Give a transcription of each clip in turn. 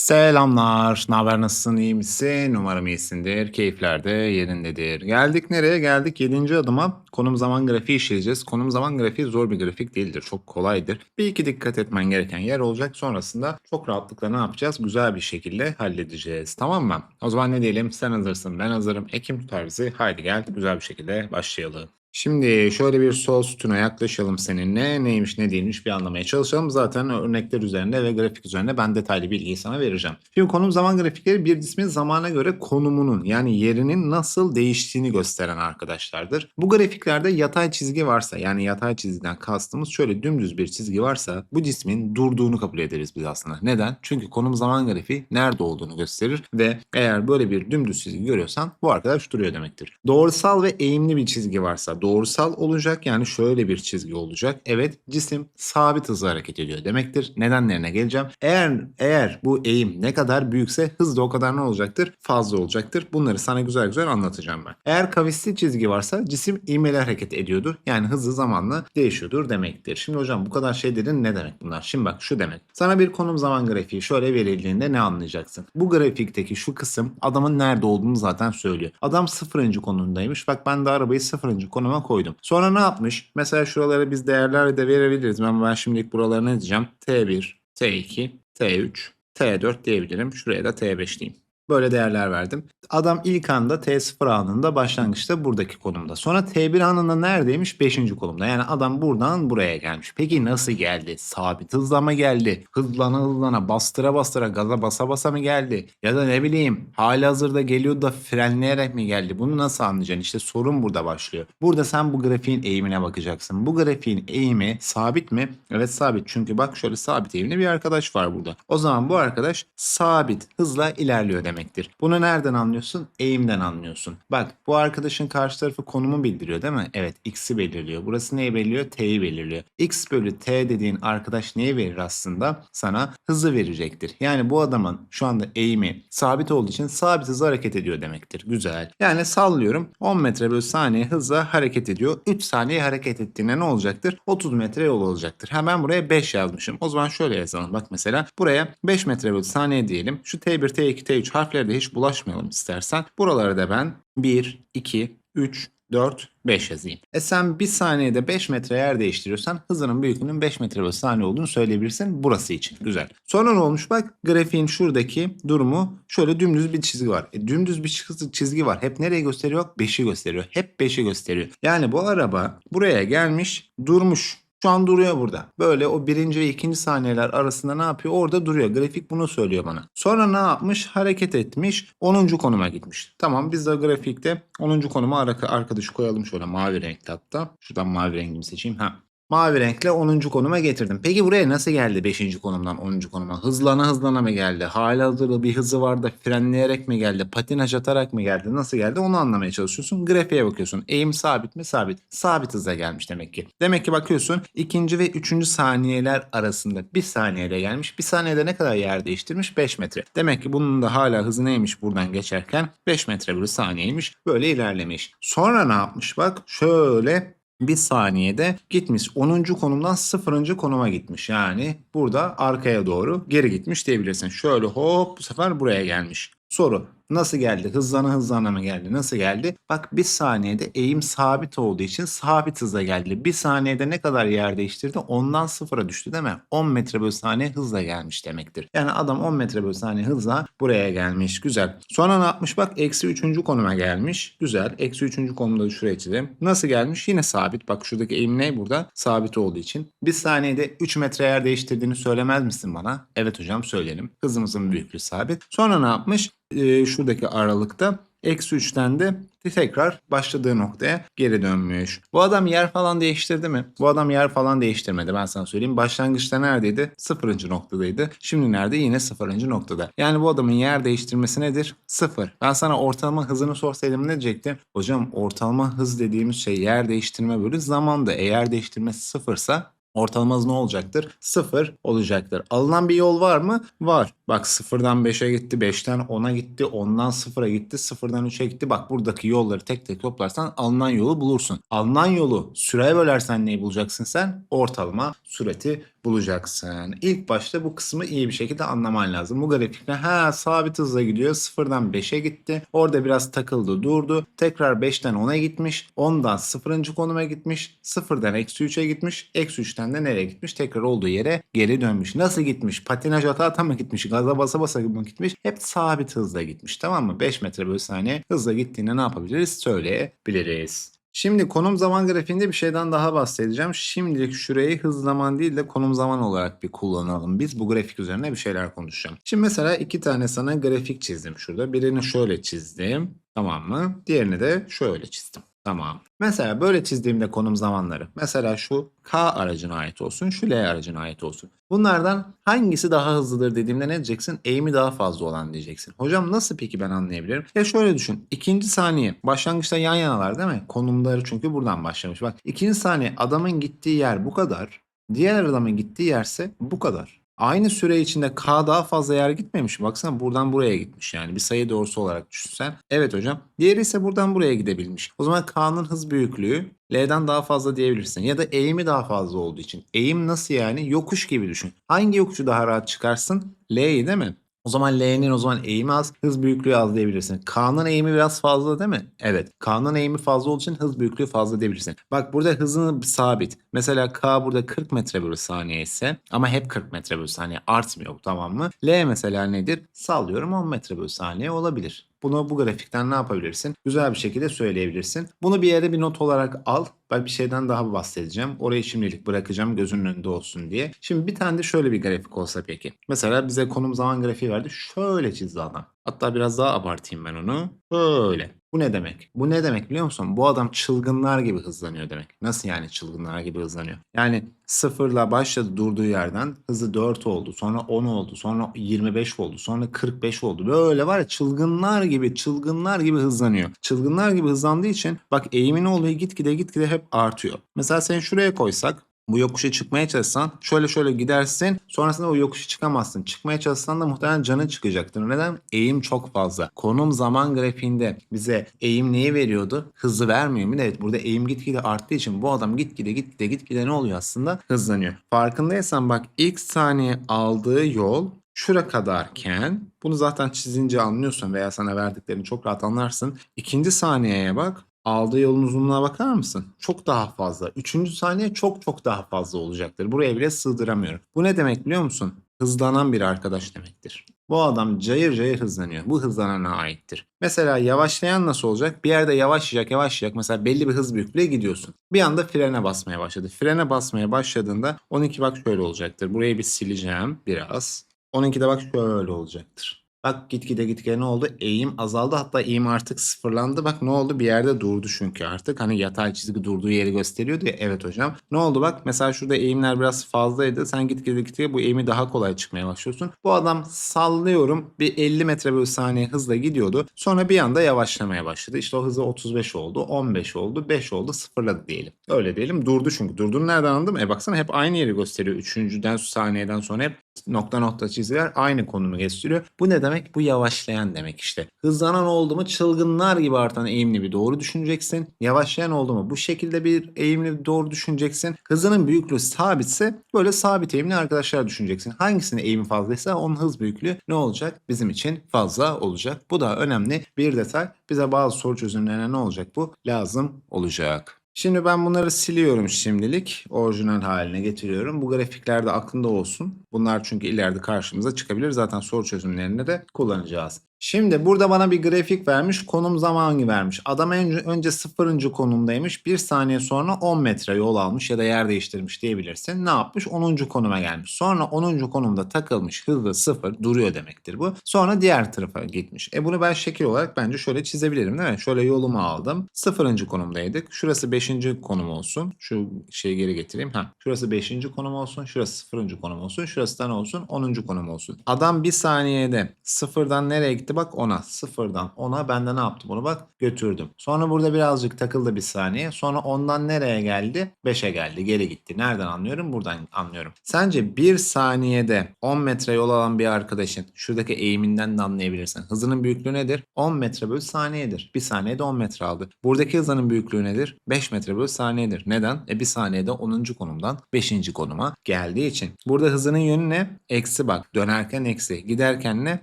Selamlar. Ne haber? Nasılsın? iyi misin? Umarım iyisindir. Keyifler de yerindedir. Geldik nereye? Geldik 7. adıma. Konum zaman grafiği işleyeceğiz. Konum zaman grafiği zor bir grafik değildir. Çok kolaydır. Bir iki dikkat etmen gereken yer olacak. Sonrasında çok rahatlıkla ne yapacağız? Güzel bir şekilde halledeceğiz. Tamam mı? O zaman ne diyelim? Sen hazırsın, ben hazırım. Ekim bizi. Haydi gel güzel bir şekilde başlayalım. Şimdi şöyle bir sol sütuna yaklaşalım seninle. Neymiş ne değilmiş bir anlamaya çalışalım. Zaten örnekler üzerinde ve grafik üzerinde ben detaylı bilgiyi sana vereceğim. Şimdi konum zaman grafikleri bir cismin zamana göre konumunun yani yerinin nasıl değiştiğini gösteren arkadaşlardır. Bu grafiklerde yatay çizgi varsa yani yatay çizgiden kastımız şöyle dümdüz bir çizgi varsa bu cismin durduğunu kabul ederiz biz aslında. Neden? Çünkü konum zaman grafiği nerede olduğunu gösterir ve eğer böyle bir dümdüz çizgi görüyorsan bu arkadaş duruyor demektir. Doğrusal ve eğimli bir çizgi varsa doğrusal olacak yani şöyle bir çizgi olacak. Evet cisim sabit hızla hareket ediyor demektir. Nedenlerine geleceğim. Eğer eğer bu eğim ne kadar büyükse hız da o kadar ne olacaktır? Fazla olacaktır. Bunları sana güzel güzel anlatacağım ben. Eğer kavisli çizgi varsa cisim ivmeli hareket ediyordur. Yani hızı zamanla değişiyordur demektir. Şimdi hocam bu kadar şey dedin ne demek bunlar? Şimdi bak şu demek. Sana bir konum zaman grafiği şöyle verildiğinde ne anlayacaksın? Bu grafikteki şu kısım adamın nerede olduğunu zaten söylüyor. Adam sıfırıncı konumdaymış. Bak ben de arabayı sıfırıncı konuma koydum. Sonra ne yapmış? Mesela şuralara biz değerler de verebiliriz. Ben, ben şimdilik buralara ne diyeceğim? T1, T2, T3, T4 diyebilirim. Şuraya da T5 diyeyim. Böyle değerler verdim. Adam ilk anda T0 anında başlangıçta buradaki konumda. Sonra T1 anında neredeymiş? 5. konumda. Yani adam buradan buraya gelmiş. Peki nasıl geldi? Sabit hızla mı geldi? Hızlana hızlana bastıra bastıra gaza basa basa mı geldi? Ya da ne bileyim hali hazırda geliyor da frenleyerek mi geldi? Bunu nasıl anlayacaksın? İşte sorun burada başlıyor. Burada sen bu grafiğin eğimine bakacaksın. Bu grafiğin eğimi sabit mi? Evet sabit. Çünkü bak şöyle sabit eğimli bir arkadaş var burada. O zaman bu arkadaş sabit hızla ilerliyor demektir. Bunu nereden anlıyorsun? Eğimden anlıyorsun. Bak bu arkadaşın karşı tarafı konumu bildiriyor değil mi? Evet x'i belirliyor. Burası neyi belirliyor? T'yi belirliyor. x bölü t dediğin arkadaş neyi verir aslında? Sana hızı verecektir. Yani bu adamın şu anda eğimi sabit olduğu için sabit hızla hareket ediyor demektir. Güzel. Yani sallıyorum 10 metre bölü saniye hızla hareket ediyor. 3 saniye hareket ettiğinde ne olacaktır? 30 metre yol olacaktır. Hemen buraya 5 yazmışım. O zaman şöyle yazalım. Bak mesela buraya 5 metre bölü saniye diyelim. Şu T1, T2, T3 harfleri de hiç bulaşmayalım istersen. Buralara da ben 1, 2, 3, 4, 5 yazayım. E sen bir saniyede 5 metre yer değiştiriyorsan hızının büyüklüğünün 5 metre bölü saniye olduğunu söyleyebilirsin burası için. Güzel. Sonra ne olmuş bak grafiğin şuradaki durumu şöyle dümdüz bir çizgi var. E, dümdüz bir çizgi var. Hep nereye gösteriyor? 5'i gösteriyor. Hep 5'i gösteriyor. Yani bu araba buraya gelmiş durmuş. Şu an duruyor burada. Böyle o birinci ve ikinci saniyeler arasında ne yapıyor? Orada duruyor. Grafik bunu söylüyor bana. Sonra ne yapmış? Hareket etmiş. 10. konuma gitmiş. Tamam biz de grafikte 10. konuma arka- arkadaşı koyalım şöyle mavi renkte hatta. Şuradan mavi rengimi seçeyim. Ha. Mavi renkle 10. konuma getirdim. Peki buraya nasıl geldi 5. konumdan 10. konuma? Hızlana hızlana mı geldi? Hala hazırda bir hızı var da frenleyerek mi geldi? Patinaj atarak mı geldi? Nasıl geldi? Onu anlamaya çalışıyorsun. Grafiğe bakıyorsun. Eğim sabit mi? Sabit. Sabit hıza gelmiş demek ki. Demek ki bakıyorsun ikinci ve üçüncü saniyeler arasında bir saniyede gelmiş. Bir saniyede ne kadar yer değiştirmiş? 5 metre. Demek ki bunun da hala hızı neymiş buradan geçerken? 5 metre bölü saniyeymiş. Böyle ilerlemiş. Sonra ne yapmış? Bak şöyle bir saniyede gitmiş 10. konumdan 0. konuma gitmiş. Yani burada arkaya doğru geri gitmiş diyebilirsin. Şöyle hop bu sefer buraya gelmiş. Soru nasıl geldi? Hızlana hızlana mı geldi? Nasıl geldi? Bak bir saniyede eğim sabit olduğu için sabit hızla geldi. Bir saniyede ne kadar yer değiştirdi? Ondan sıfıra düştü değil mi? 10 metre bölü saniye hızla gelmiş demektir. Yani adam 10 metre bölü saniye hızla buraya gelmiş. Güzel. Sonra ne yapmış? Bak eksi 3. konuma gelmiş. Güzel. Eksi 3. konumda da şuraya çizelim. Nasıl gelmiş? Yine sabit. Bak şuradaki eğim ne burada? Sabit olduğu için. Bir saniyede 3 metre yer değiştirdiğini söylemez misin bana? Evet hocam söylerim. Hızımızın büyüklüğü sabit. Sonra ne yapmış? Ee, şuradaki aralıkta Eksi 3'ten de tekrar başladığı noktaya geri dönmüş. Bu adam yer falan değiştirdi mi? Bu adam yer falan değiştirmedi ben sana söyleyeyim. Başlangıçta neredeydi? Sıfırıncı noktadaydı. Şimdi nerede? Yine sıfırıncı noktada. Yani bu adamın yer değiştirmesi nedir? Sıfır. Ben sana ortalama hızını sorsaydım ne diyecektim? Hocam ortalama hız dediğimiz şey yer değiştirme bölü zamanda. Eğer değiştirmesi sıfırsa Ortalama hız ne olacaktır? Sıfır olacaktır. Alınan bir yol var mı? Var. Bak sıfırdan 5'e gitti, 5'ten 10'a gitti, 10'dan 0'a gitti, 0'dan 3'e gitti. Bak buradaki yolları tek tek toplarsan alınan yolu bulursun. Alınan yolu süreye bölersen neyi bulacaksın sen? Ortalama süreti bulacaksın. İlk başta bu kısmı iyi bir şekilde anlaman lazım. Bu grafikte ha sabit hızla gidiyor. Sıfırdan 5'e gitti. Orada biraz takıldı durdu. Tekrar 5'ten 10'a gitmiş. 10'dan 0. konuma gitmiş. 0'dan eksi 3'e gitmiş. Eksi 3'ten de nereye gitmiş? Tekrar olduğu yere geri dönmüş. Nasıl gitmiş? Patinaj ata ata mı gitmiş? Gaza basa basa mı gitmiş? Hep sabit hızla gitmiş tamam mı? 5 metre bölü saniye hızla gittiğinde ne yapabiliriz? Söyleyebiliriz. Şimdi konum zaman grafiğinde bir şeyden daha bahsedeceğim. Şimdilik şurayı hız zaman değil de konum zaman olarak bir kullanalım. Biz bu grafik üzerine bir şeyler konuşacağım. Şimdi mesela iki tane sana grafik çizdim şurada. Birini şöyle çizdim. Tamam mı? Diğerini de şöyle çizdim. Tamam. Mesela böyle çizdiğimde konum zamanları. Mesela şu K aracına ait olsun, şu L aracına ait olsun. Bunlardan hangisi daha hızlıdır dediğimde ne diyeceksin? Eğimi daha fazla olan diyeceksin. Hocam nasıl peki ben anlayabilirim? Ya şöyle düşün. İkinci saniye. Başlangıçta yan yanalar değil mi? Konumları çünkü buradan başlamış. Bak ikinci saniye adamın gittiği yer bu kadar. Diğer adamın gittiği yerse bu kadar. Aynı süre içinde K daha fazla yer gitmemiş. Baksana buradan buraya gitmiş yani. Bir sayı doğrusu olarak düşünsen. Evet hocam. Diğeri ise buradan buraya gidebilmiş. O zaman K'nın hız büyüklüğü L'den daha fazla diyebilirsin. Ya da eğimi daha fazla olduğu için. Eğim nasıl yani? Yokuş gibi düşün. Hangi yokuşu daha rahat çıkarsın? L'yi değil mi? O zaman L'nin o zaman eğimi az, hız büyüklüğü az diyebilirsin. K'nın eğimi biraz fazla değil mi? Evet. K'nın eğimi fazla olduğu için hız büyüklüğü fazla diyebilirsin. Bak burada hızını sabit. Mesela K burada 40 metre bölü saniye ise ama hep 40 metre bölü saniye artmıyor tamam mı? L mesela nedir? Sallıyorum 10 metre bölü saniye olabilir. Bunu bu grafikten ne yapabilirsin? Güzel bir şekilde söyleyebilirsin. Bunu bir yere bir not olarak al. Ben bir şeyden daha bahsedeceğim. Orayı şimdilik bırakacağım gözünün önünde olsun diye. Şimdi bir tane de şöyle bir grafik olsa peki. Mesela bize konum zaman grafiği verdi. Şöyle çizdi adam. Hatta biraz daha abartayım ben onu. Böyle. Bu ne demek? Bu ne demek biliyor musun? Bu adam çılgınlar gibi hızlanıyor demek. Nasıl yani çılgınlar gibi hızlanıyor? Yani sıfırla başladı durduğu yerden hızı 4 oldu. Sonra 10 oldu. Sonra 25 oldu. Sonra 45 oldu. Böyle var ya çılgınlar gibi çılgınlar gibi hızlanıyor. Çılgınlar gibi hızlandığı için bak eğimin oluyor gitgide gitgide hep artıyor. Mesela sen şuraya koysak bu yokuşa çıkmaya çalışsan şöyle şöyle gidersin sonrasında o yokuşu çıkamazsın. Çıkmaya çalışsan da muhtemelen canın çıkacaktır. Neden? Eğim çok fazla. Konum zaman grafiğinde bize eğim neyi veriyordu? Hızı vermiyor mu? Evet burada eğim gitgide arttığı için bu adam gitgide gitgide gitgide ne oluyor aslında? Hızlanıyor. Farkındaysan bak ilk saniye aldığı yol şura kadarken bunu zaten çizince anlıyorsun veya sana verdiklerini çok rahat anlarsın. İkinci saniyeye bak aldığı yolun uzunluğuna bakar mısın? Çok daha fazla. Üçüncü saniye çok çok daha fazla olacaktır. Buraya bile sığdıramıyorum. Bu ne demek biliyor musun? Hızlanan bir arkadaş demektir. Bu adam cayır cayır hızlanıyor. Bu hızlanana aittir. Mesela yavaşlayan nasıl olacak? Bir yerde yavaşlayacak yavaşlayacak. Mesela belli bir hız büyüklüğe gidiyorsun. Bir anda frene basmaya başladı. Frene basmaya başladığında 12 bak şöyle olacaktır. Burayı bir sileceğim biraz. 12'de bak şöyle olacaktır. Bak gitgide gitgide ne oldu? Eğim azaldı hatta eğim artık sıfırlandı. Bak ne oldu? Bir yerde durdu çünkü artık. Hani yatay çizgi durduğu yeri gösteriyordu ya. Evet hocam. Ne oldu bak? Mesela şurada eğimler biraz fazlaydı. Sen gitgide gitgide bu eğimi daha kolay çıkmaya başlıyorsun. Bu adam sallıyorum bir 50 metre bölü saniye hızla gidiyordu. Sonra bir anda yavaşlamaya başladı. İşte o hızı 35 oldu, 15 oldu, 5 oldu, sıfırladı diyelim. Öyle diyelim. Durdu çünkü. Durduğunu nereden anladım? E baksana hep aynı yeri gösteriyor. Üçüncüden saniyeden sonra hep nokta nokta çizgiler aynı konumu gösteriyor. Bu ne demek? Bu yavaşlayan demek işte. Hızlanan oldu mu çılgınlar gibi artan eğimli bir doğru düşüneceksin. Yavaşlayan oldu mu bu şekilde bir eğimli bir doğru düşüneceksin. Hızının büyüklüğü sabitse böyle sabit eğimli arkadaşlar düşüneceksin. Hangisinin eğimi fazlaysa onun hız büyüklüğü ne olacak? Bizim için fazla olacak. Bu da önemli bir detay. Bize bazı soru çözümlerine ne olacak bu? Lazım olacak. Şimdi ben bunları siliyorum şimdilik. Orijinal haline getiriyorum. Bu grafikler de aklında olsun. Bunlar çünkü ileride karşımıza çıkabilir. Zaten soru çözümlerinde de kullanacağız. Şimdi burada bana bir grafik vermiş. Konum zamanı vermiş. Adam önce, önce sıfırıncı konumdaymış. Bir saniye sonra 10 metre yol almış ya da yer değiştirmiş diyebilirsin. Ne yapmış? 10. konuma gelmiş. Sonra 10. konumda takılmış. Hızlı sıfır duruyor demektir bu. Sonra diğer tarafa gitmiş. E bunu ben şekil olarak bence şöyle çizebilirim değil mi? Şöyle yolumu aldım. Sıfırıncı konumdaydık. Şurası 5. konum olsun. Şu şeyi geri getireyim. Ha, şurası 5. konum olsun. Şurası sıfırıncı konum olsun. Şurası Şurası da ne olsun? 10. konum olsun. Adam bir saniyede sıfırdan nereye gitti? Bak 10'a. Sıfırdan 10'a ben de ne yaptım bunu bak götürdüm. Sonra burada birazcık takıldı bir saniye. Sonra ondan nereye geldi? 5'e geldi. Geri gitti. Nereden anlıyorum? Buradan anlıyorum. Sence bir saniyede 10 metre yol alan bir arkadaşın şuradaki eğiminden de anlayabilirsin. Hızının büyüklüğü nedir? 10 metre bölü saniyedir. Bir saniyede 10 metre aldı. Buradaki hızının büyüklüğü nedir? 5 metre bölü saniyedir. Neden? E bir saniyede 10. konumdan 5. konuma geldiği için. Burada hızının yönü ne? Eksi bak. Dönerken eksi. Giderken ne?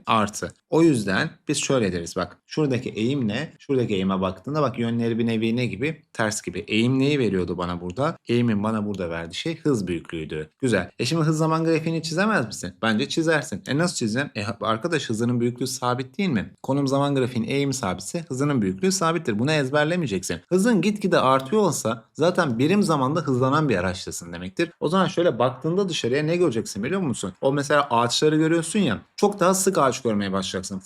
Artı. O yüzden biz şöyle deriz bak. Şuradaki eğim ne? Şuradaki eğime baktığında bak yönleri bir nevi ne gibi? Ters gibi. Eğim neyi veriyordu bana burada? Eğimin bana burada verdiği şey hız büyüklüğüydü. Güzel. E şimdi hız zaman grafiğini çizemez misin? Bence çizersin. E nasıl çizeceğim? E arkadaş hızının büyüklüğü sabit değil mi? Konum zaman grafiğinin eğimi sabitse hızının büyüklüğü sabittir. Bunu ezberlemeyeceksin. Hızın gitgide artıyor olsa zaten birim zamanda hızlanan bir araçtasın demektir. O zaman şöyle baktığında dışarıya ne göreceksin biliyor musun? O mesela ağaçları görüyorsun ya çok daha sık ağaç görmeye başlayacaksın.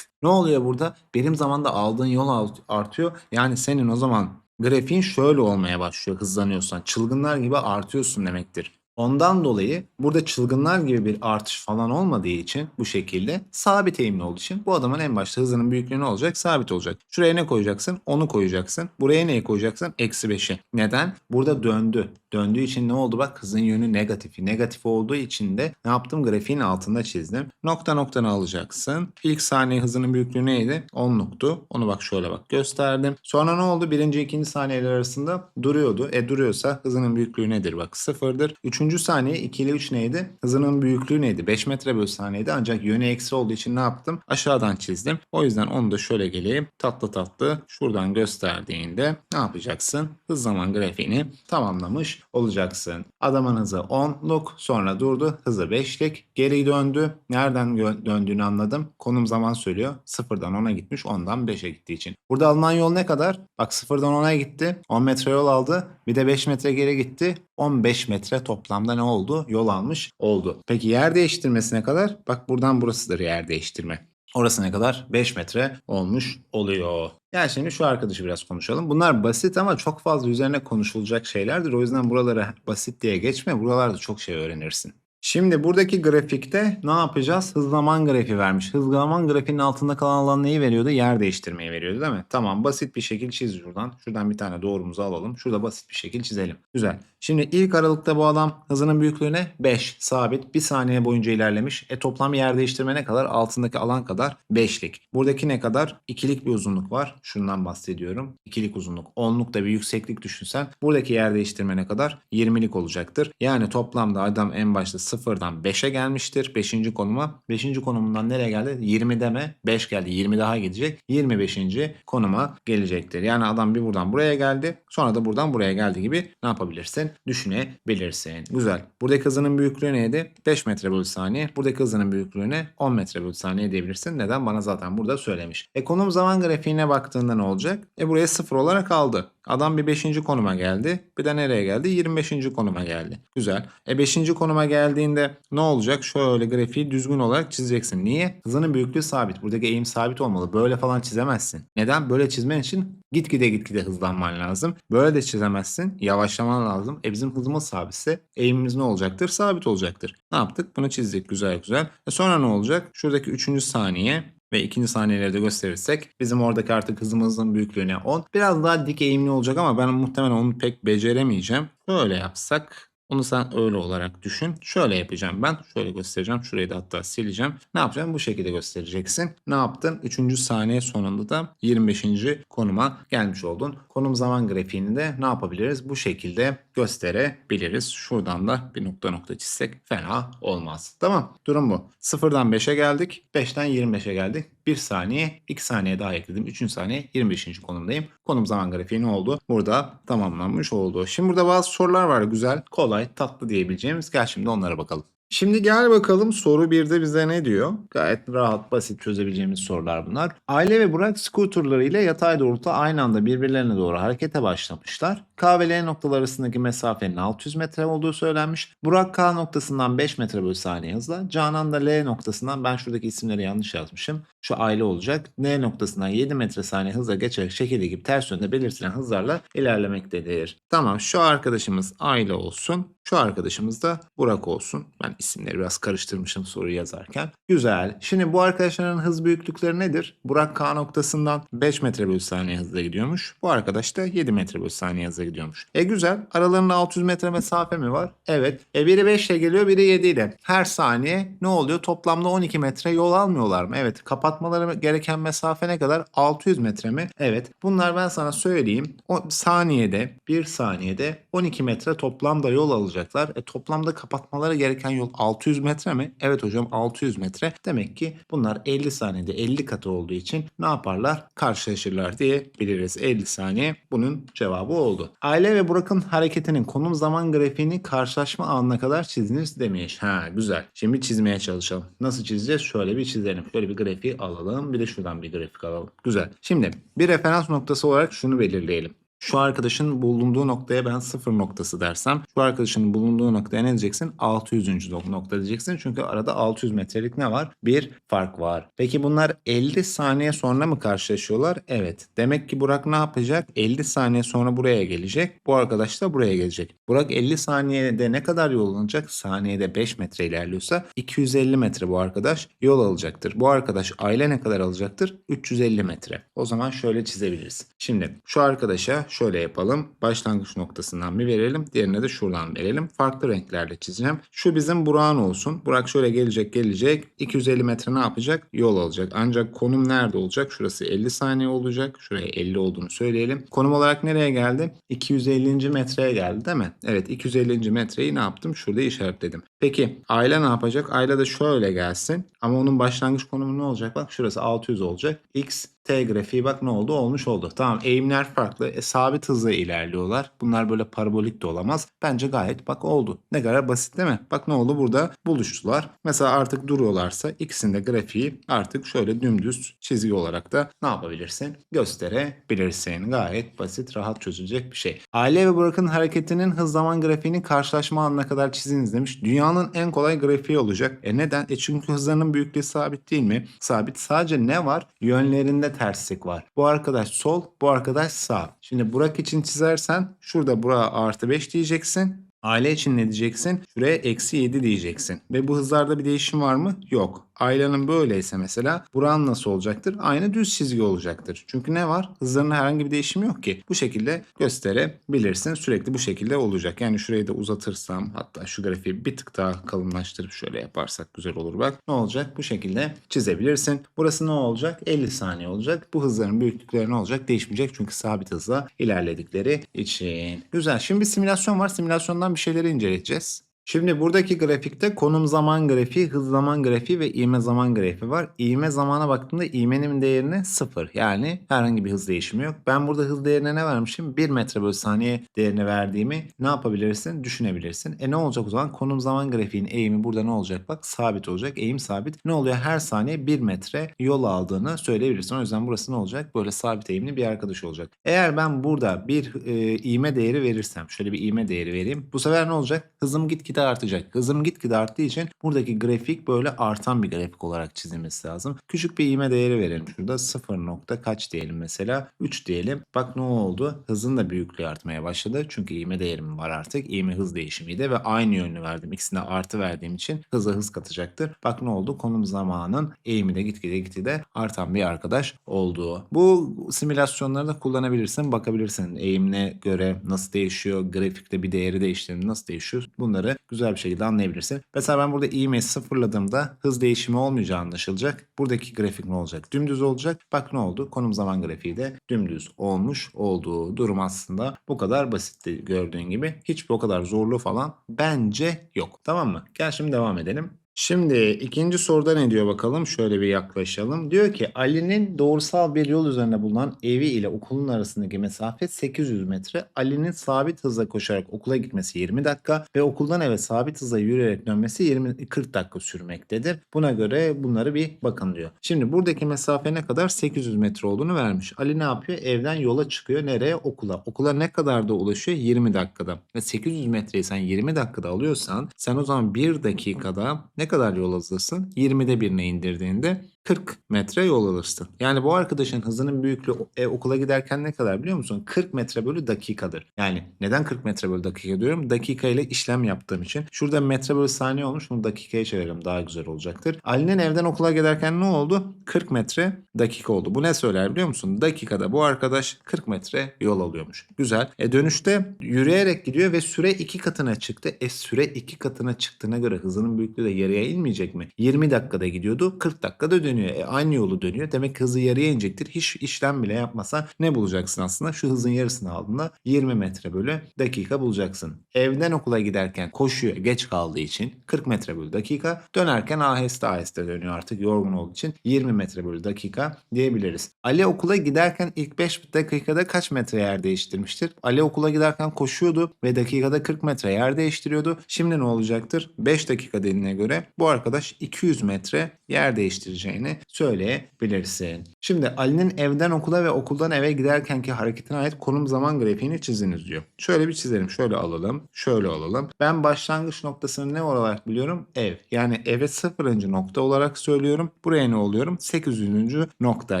Ne oluyor burada? Birim zamanda aldığın yol artıyor. Yani senin o zaman grafiğin şöyle olmaya başlıyor hızlanıyorsan. Çılgınlar gibi artıyorsun demektir. Ondan dolayı burada çılgınlar gibi bir artış falan olmadığı için bu şekilde sabit eğimli olduğu için bu adamın en başta hızının büyüklüğü ne olacak? Sabit olacak. Şuraya ne koyacaksın? Onu koyacaksın. Buraya neyi koyacaksın? Eksi 5'i. Neden? Burada döndü. Döndüğü için ne oldu? Bak hızın yönü negatifi. Negatif olduğu için de ne yaptım? Grafiğin altında çizdim. Nokta noktanı alacaksın. İlk saniye hızının büyüklüğü neydi? 10'luktu. Onu bak şöyle bak gösterdim. Sonra ne oldu? Birinci ikinci saniyeler arasında duruyordu. E duruyorsa hızının büyüklüğü nedir? Bak sıfırdır. Üçüncü saniye 2 ile 3 neydi? Hızının büyüklüğü neydi? 5 metre bölü saniyeydi. Ancak yönü eksi olduğu için ne yaptım? Aşağıdan çizdim. O yüzden onu da şöyle geleyim. Tatlı tatlı şuradan gösterdiğinde ne yapacaksın? Hız zaman grafiğini tamamlamış olacaksın. Adamın hızı 10'luk sonra durdu. Hızı 5'lik geri döndü. Nereden döndüğünü anladım. Konum zaman söylüyor. 0'dan 10'a gitmiş 10'dan 5'e gittiği için. Burada alınan yol ne kadar? Bak 0'dan 10'a gitti. 10 metre yol aldı. Bir de 5 metre geri gitti. 15 metre toplamda ne oldu? Yol almış oldu. Peki yer değiştirmesine kadar? Bak buradan burasıdır yer değiştirme. Orası ne kadar? 5 metre olmuş oluyor. Yani şimdi şu arkadaşı biraz konuşalım. Bunlar basit ama çok fazla üzerine konuşulacak şeylerdir. O yüzden buraları basit diye geçme. Buralarda çok şey öğrenirsin. Şimdi buradaki grafikte ne yapacağız? Hızlaman grafiği vermiş. Hızlaman grafiğinin altında kalan alan neyi veriyordu? Yer değiştirmeyi veriyordu değil mi? Tamam basit bir şekil çiz şuradan. Şuradan bir tane doğrumuzu alalım. Şurada basit bir şekil çizelim. Güzel. Şimdi ilk aralıkta bu adam hızının büyüklüğüne 5 sabit. Bir saniye boyunca ilerlemiş. E toplam yer değiştirme ne kadar? Altındaki alan kadar 5'lik. Buradaki ne kadar? 2'lik bir uzunluk var. Şundan bahsediyorum. 2'lik uzunluk. 10'luk da bir yükseklik düşünsen. Buradaki yer değiştirme ne kadar? 20'lik olacaktır. Yani toplamda adam en başta sıfırdan 5'e gelmiştir. 5. konuma. 5. konumundan nereye geldi? 20 deme. 5 geldi. 20 daha gidecek. 25. konuma gelecektir. Yani adam bir buradan buraya geldi. Sonra da buradan buraya geldi gibi ne yapabilirsin? Düşünebilirsin. Güzel. Buradaki hızının büyüklüğü neydi? 5 metre bölü saniye. Buradaki hızının büyüklüğüne 10 metre bölü saniye diyebilirsin. Neden? Bana zaten burada söylemiş. E zaman grafiğine baktığında ne olacak? E buraya 0 olarak aldı. Adam bir 5. konuma geldi. Bir de nereye geldi? 25. konuma geldi. Güzel. E 5. konuma geldiğinde ne olacak? Şöyle grafiği düzgün olarak çizeceksin. Niye? Hızının büyüklüğü sabit. Buradaki eğim sabit olmalı. Böyle falan çizemezsin. Neden? Böyle çizmen için gitgide gitgide hızlanman lazım. Böyle de çizemezsin. Yavaşlaman lazım. E bizim hızımız sabitse eğimimiz ne olacaktır? Sabit olacaktır. Ne yaptık? Bunu çizdik güzel güzel. E sonra ne olacak? Şuradaki 3. saniye ve ikinci saniyeleri de gösterirsek bizim oradaki artık hızımızın büyüklüğüne 10. Biraz daha dik eğimli olacak ama ben muhtemelen onu pek beceremeyeceğim. Böyle yapsak onu sen öyle olarak düşün. Şöyle yapacağım ben. Şöyle göstereceğim. Şurayı da hatta sileceğim. Ne yapacağım? Bu şekilde göstereceksin. Ne yaptın? 3. saniye sonunda da 25. konuma gelmiş oldun. Konum zaman grafiğini de ne yapabiliriz? Bu şekilde gösterebiliriz. Şuradan da bir nokta nokta çizsek fena olmaz. Tamam. Durum bu. 0'dan 5'e geldik. 5'ten 25'e geldik. 1 saniye, 2 saniye daha ekledim. 3. saniye 25. konumdayım. Konum zaman grafiği ne oldu? Burada tamamlanmış oldu. Şimdi burada bazı sorular var. Güzel, kolay, tatlı diyebileceğimiz. Gel şimdi onlara bakalım. Şimdi gel bakalım soru 1'de bize ne diyor? Gayet rahat, basit çözebileceğimiz sorular bunlar. Aile ve Burak skuterları ile yatay doğrultuda aynı anda birbirlerine doğru harekete başlamışlar. K ve L noktaları arasındaki mesafenin 600 metre olduğu söylenmiş. Burak K noktasından 5 metre bölü saniye hızla. Canan da L noktasından ben şuradaki isimleri yanlış yazmışım. Şu aile olacak. N noktasından 7 metre saniye hızla geçerek şekilde gibi ters yönde belirtilen hızlarla ilerlemektedir. Tamam şu arkadaşımız aile olsun. Şu arkadaşımız da Burak olsun. Ben isimleri biraz karıştırmışım soruyu yazarken. Güzel. Şimdi bu arkadaşların hız büyüklükleri nedir? Burak K noktasından 5 metre bölü saniye hızla gidiyormuş. Bu arkadaş da 7 metre bölü saniye hızla gidiyormuş. E güzel. Aralarında 600 metre mesafe mi var? Evet. E biri 5 ile geliyor biri 7 ile. Her saniye ne oluyor? Toplamda 12 metre yol almıyorlar mı? Evet. Kapatmaları gereken mesafe ne kadar? 600 metre mi? Evet. Bunlar ben sana söyleyeyim. O saniyede, bir saniyede 12 metre toplamda yol alacaklar. E toplamda kapatmaları gereken yol 600 metre mi? Evet hocam 600 metre. Demek ki bunlar 50 saniyede 50 katı olduğu için ne yaparlar? Karşılaşırlar diye biliriz. 50 saniye bunun cevabı oldu. Aile ve Burak'ın hareketinin konum zaman grafiğini karşılaşma anına kadar çiziniz demiş. Ha güzel. Şimdi çizmeye çalışalım. Nasıl çizeceğiz? Şöyle bir çizelim. Şöyle bir grafiği alalım. Bir de şuradan bir grafik alalım. Güzel. Şimdi bir referans noktası olarak şunu belirleyelim. Şu arkadaşın bulunduğu noktaya ben sıfır noktası dersem şu arkadaşın bulunduğu noktaya ne diyeceksin? 600. nokta diyeceksin. Çünkü arada 600 metrelik ne var? Bir fark var. Peki bunlar 50 saniye sonra mı karşılaşıyorlar? Evet. Demek ki Burak ne yapacak? 50 saniye sonra buraya gelecek. Bu arkadaş da buraya gelecek. Burak 50 saniyede ne kadar yol alacak? Saniyede 5 metre ilerliyorsa 250 metre bu arkadaş yol alacaktır. Bu arkadaş aile ne kadar alacaktır? 350 metre. O zaman şöyle çizebiliriz. Şimdi şu arkadaşa şöyle yapalım. Başlangıç noktasından bir verelim. Diğerine de şuradan verelim. Farklı renklerle çizeceğim. Şu bizim Burak'ın olsun. Burak şöyle gelecek gelecek. 250 metre ne yapacak? Yol alacak. Ancak konum nerede olacak? Şurası 50 saniye olacak. Şuraya 50 olduğunu söyleyelim. Konum olarak nereye geldi? 250. metreye geldi değil mi? Evet 250. metreyi ne yaptım? Şurada işaretledim. Peki aile ne yapacak? Aile de şöyle gelsin. Ama onun başlangıç konumu ne olacak? Bak şurası 600 olacak. X T grafiği bak ne oldu? Olmuş oldu. Tamam eğimler farklı. E, sabit hızla ilerliyorlar. Bunlar böyle parabolik de olamaz. Bence gayet bak oldu. Ne kadar basit değil mi? Bak ne oldu? Burada buluştular. Mesela artık duruyorlarsa ikisinde grafiği artık şöyle dümdüz çizgi olarak da ne yapabilirsin? Gösterebilirsin. Gayet basit, rahat çözülecek bir şey. Aile ve Burak'ın hareketinin hız zaman grafiğini karşılaşma anına kadar çiziniz demiş. Dünyanın en kolay grafiği olacak. E neden? E çünkü hızlarının büyüklüğü sabit değil mi? Sabit. Sadece ne var? Yönlerinde terslik var. Bu arkadaş sol, bu arkadaş sağ. Şimdi Burak için çizersen şurada Burak'a artı 5 diyeceksin. Aile için ne diyeceksin? Şuraya eksi 7 diyeceksin. Ve bu hızlarda bir değişim var mı? Yok. Ailenin böyleyse mesela Burak'ın nasıl olacaktır? Aynı düz çizgi olacaktır. Çünkü ne var? Hızlarında herhangi bir değişim yok ki. Bu şekilde gösterebilirsin. Sürekli bu şekilde olacak. Yani şurayı da uzatırsam hatta şu grafiği bir tık daha kalınlaştırıp şöyle yaparsak güzel olur bak. Ne olacak? Bu şekilde çizebilirsin. Burası ne olacak? 50 saniye olacak. Bu hızların büyüklükleri ne olacak? Değişmeyecek çünkü sabit hızla ilerledikleri için. Güzel. Şimdi bir simülasyon var. Simülasyondan bir şeyleri inceleyeceğiz. Şimdi buradaki grafikte konum zaman grafiği, hız zaman grafiği ve ivme zaman grafiği var. İvme zamana baktığımda ivmenin değerine 0. Yani herhangi bir hız değişimi yok. Ben burada hız değerine ne vermişim? 1 metre bölü saniye değerini verdiğimi ne yapabilirsin? Düşünebilirsin. E ne olacak o zaman? Konum zaman grafiğin eğimi burada ne olacak? Bak sabit olacak. Eğim sabit. Ne oluyor? Her saniye 1 metre yol aldığını söyleyebilirsin. O yüzden burası ne olacak? Böyle sabit eğimli bir arkadaş olacak. Eğer ben burada bir e, ivme değeri verirsem, şöyle bir ivme değeri vereyim. Bu sefer ne olacak? Hızım gitgide artacak. Hızım gitgide arttığı için buradaki grafik böyle artan bir grafik olarak çizilmesi lazım. Küçük bir ivme değeri verelim. Şurada 0 nokta kaç diyelim mesela? 3 diyelim. Bak ne oldu? Hızın da büyüklüğü artmaya başladı. Çünkü ivme değerim var artık. İvme hız değişimiydi ve aynı yönlü verdim. İkisine artı verdiğim için hıza hız katacaktır. Bak ne oldu? Konum zamanın eğimi de gitgide gitgide artan bir arkadaş oldu. Bu simülasyonları da kullanabilirsin. Bakabilirsin eğimine göre nasıl değişiyor? Grafikte bir değeri değiştiğinde nasıl değişiyor? Bunları güzel bir şekilde anlayabilirsin. Mesela ben burada ivmeyi sıfırladığımda hız değişimi olmayacağı anlaşılacak. Buradaki grafik ne olacak? Dümdüz olacak. Bak ne oldu? Konum zaman grafiği de dümdüz olmuş olduğu durum aslında bu kadar basitti gördüğün gibi. Hiç bu kadar zorluğu falan bence yok. Tamam mı? Gel şimdi devam edelim. Şimdi ikinci soruda ne diyor bakalım? Şöyle bir yaklaşalım. Diyor ki Ali'nin doğrusal bir yol üzerinde bulunan evi ile okulun arasındaki mesafe 800 metre. Ali'nin sabit hızla koşarak okula gitmesi 20 dakika ve okuldan eve sabit hızla yürüyerek dönmesi 20 40 dakika sürmektedir. Buna göre bunları bir bakın diyor. Şimdi buradaki mesafe ne kadar? 800 metre olduğunu vermiş. Ali ne yapıyor? Evden yola çıkıyor. Nereye? Okula. Okula ne kadar da ulaşıyor? 20 dakikada. Ve 800 metreyi sen 20 dakikada alıyorsan sen o zaman 1 dakikada ne kadar yol hızlısın? 20'de birine indirdiğinde 40 metre yol alırsın. Yani bu arkadaşın hızının büyüklüğü e, okula giderken ne kadar biliyor musun? 40 metre bölü dakikadır. Yani neden 40 metre bölü dakika diyorum? Dakika ile işlem yaptığım için. Şurada metre bölü saniye olmuş. Bunu dakikaya çevirelim. Daha güzel olacaktır. Ali'nin evden okula giderken ne oldu? 40 metre dakika oldu. Bu ne söyler biliyor musun? Dakikada bu arkadaş 40 metre yol alıyormuş. Güzel. E dönüşte yürüyerek gidiyor ve süre iki katına çıktı. E süre iki katına çıktığına göre hızının büyüklüğü de yarıya inmeyecek mi? 20 dakikada gidiyordu. 40 dakikada dönüyor. E aynı yolu dönüyor. Demek hızı yarıya inecektir. Hiç işlem bile yapmasa ne bulacaksın aslında? Şu hızın yarısını aldığında 20 metre bölü dakika bulacaksın. Evden okula giderken koşuyor geç kaldığı için 40 metre bölü dakika. Dönerken aheste aheste dönüyor artık yorgun olduğu için 20 metre bölü dakika diyebiliriz. Ali okula giderken ilk 5 dakikada kaç metre yer değiştirmiştir? Ali okula giderken koşuyordu ve dakikada 40 metre yer değiştiriyordu. Şimdi ne olacaktır? 5 dakika dediğine göre bu arkadaş 200 metre yer değiştireceğini söyleyebilirsin. Şimdi Ali'nin evden okula ve okuldan eve giderkenki hareketine ait konum zaman grafiğini çiziniz diyor. Şöyle bir çizelim. Şöyle alalım. Şöyle alalım. Ben başlangıç noktasını ne olarak biliyorum? Ev. Yani eve sıfırıncı nokta olarak söylüyorum. Buraya ne oluyorum? 800. nokta.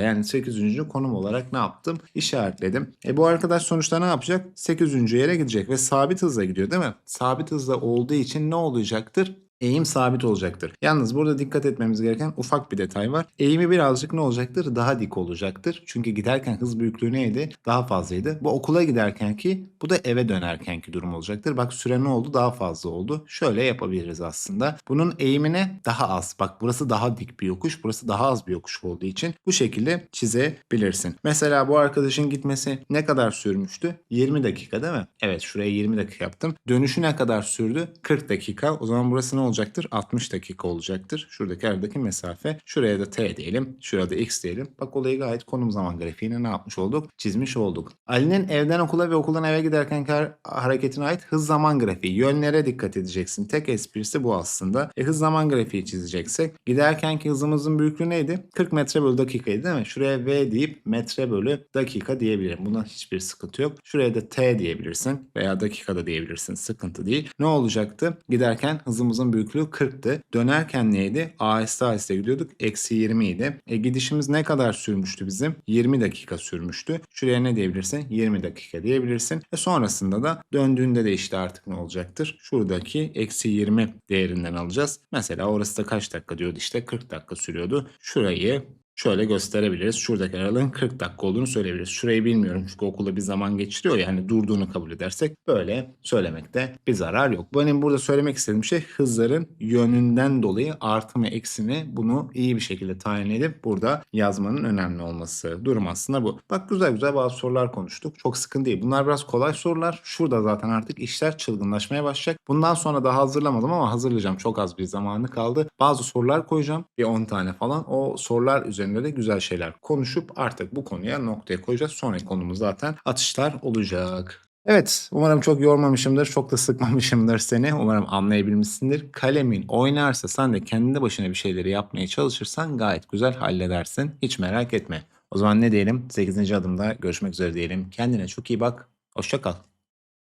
Yani 800. konum olarak ne yaptım? İşaretledim. E bu arkadaş sonuçta ne yapacak? 800. yere gidecek ve sabit hızla gidiyor değil mi? Sabit hızla olduğu için ne olacaktır? Eğim sabit olacaktır. Yalnız burada dikkat etmemiz gereken ufak bir detay var. Eğimi birazcık ne olacaktır? Daha dik olacaktır. Çünkü giderken hız büyüklüğü neydi? Daha fazlaydı. Bu okula giderkenki bu da eve dönerkenki durum olacaktır. Bak süre ne oldu? Daha fazla oldu. Şöyle yapabiliriz aslında. Bunun eğimine daha az. Bak burası daha dik bir yokuş. Burası daha az bir yokuş olduğu için bu şekilde çizebilirsin. Mesela bu arkadaşın gitmesi ne kadar sürmüştü? 20 dakika değil mi? Evet şuraya 20 dakika yaptım. Dönüşü ne kadar sürdü? 40 dakika. O zaman burası ne olacaktır? 60 dakika olacaktır. Şuradaki aradaki mesafe. Şuraya da t diyelim. Şurada x diyelim. Bak olayı gayet konum zaman grafiğine ne yapmış olduk? Çizmiş olduk. Ali'nin evden okula ve okuldan eve giderken hareketine ait hız zaman grafiği. Yönlere dikkat edeceksin. Tek esprisi bu aslında. E, hız zaman grafiği çizeceksek. Giderkenki hızımızın büyüklüğü neydi? 40 metre bölü dakikaydı değil mi? Şuraya v deyip metre bölü dakika diyebilirim. Buna hiçbir sıkıntı yok. Şuraya da t diyebilirsin veya dakikada diyebilirsin. Sıkıntı değil. Ne olacaktı? Giderken hızımızın büyüklüğü 40'tı. Dönerken neydi? Aheste aheste gidiyorduk. Eksi 20 idi. E gidişimiz ne kadar sürmüştü bizim? 20 dakika sürmüştü. Şuraya ne diyebilirsin? 20 dakika diyebilirsin. E sonrasında da döndüğünde de işte artık ne olacaktır? Şuradaki eksi 20 değerinden alacağız. Mesela orası da kaç dakika diyordu işte 40 dakika sürüyordu. Şurayı şöyle gösterebiliriz. Şuradaki aralığın 40 dakika olduğunu söyleyebiliriz. Şurayı bilmiyorum çünkü okulda bir zaman geçiriyor yani durduğunu kabul edersek böyle söylemekte bir zarar yok. Benim burada söylemek istediğim şey hızların yönünden dolayı artı mı eksi mi bunu iyi bir şekilde tayin edip burada yazmanın önemli olması. Durum aslında bu. Bak güzel güzel bazı sorular konuştuk. Çok sıkıntı değil. Bunlar biraz kolay sorular. Şurada zaten artık işler çılgınlaşmaya başlayacak. Bundan sonra daha hazırlamadım ama hazırlayacağım. Çok az bir zamanı kaldı. Bazı sorular koyacağım. Bir 10 tane falan. O sorular üzerine üzerinde de güzel şeyler konuşup artık bu konuya noktaya koyacağız. Sonraki konumuz zaten atışlar olacak. Evet, umarım çok yormamışımdır, çok da sıkmamışımdır seni. Umarım anlayabilmişsindir. Kalemin oynarsa sen de kendi başına bir şeyleri yapmaya çalışırsan gayet güzel halledersin. Hiç merak etme. O zaman ne diyelim? 8. adımda görüşmek üzere diyelim. Kendine çok iyi bak. Hoşça kal.